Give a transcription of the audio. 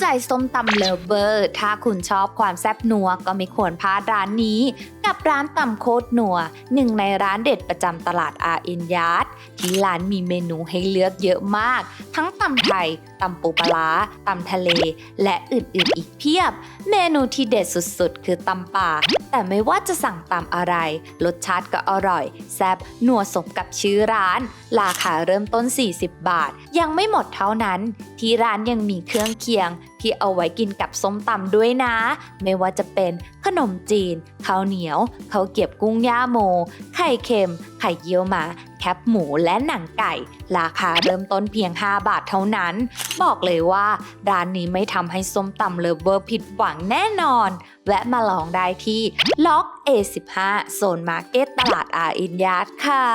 ใจส้มตำเลเวอร์ ถ้าคุณชอบความแซ่บนัวก็ไม่ควรพลาดร้านนี้ กับร้านตำโคตรนัว หนึ่งในร้านเด็ดประจำตลาดอาเอ็นยาร์ดที่ร้านมีเมนูให้เลือกเยอะมาก ทั้งตำไทยตำปูปลาร้าตำทะเล และอื่นๆอีกเพียบ เมนูที่เด็ดสุดๆ คือตำป่า แต่ไม่ว่าจะสั่งตำอะไร รสชาติก็อร่อย แซ่บนัวสมกับชื่อร้าน ราคาเริ่มต้น 40 บาท ยังไม่หมดเท่านั้น ที่ร้านยังมีเครื่องเคียง ที่เอาไว้กินกับส้มตำด้วยนะ ไม่ว่าจะเป็นขนมจีนข้าวเหนียวข้าวเกรียบกุ้งย่าโม ไข่เค็ม ไข่เยี่ยวหมา แคบหมูและหนังไก่ ราคาเริ่มต้นเพียง 5 บาทเท่านั้น บอกเลยว่าร้านนี้ไม่ทำให้ส้มตำเลฟเวอร์ผิดหวังแน่นอน แวะมาลองได้ที่ล็อก A15 โซนมาร์เก็ตตลาดอาอินยาดค่ะ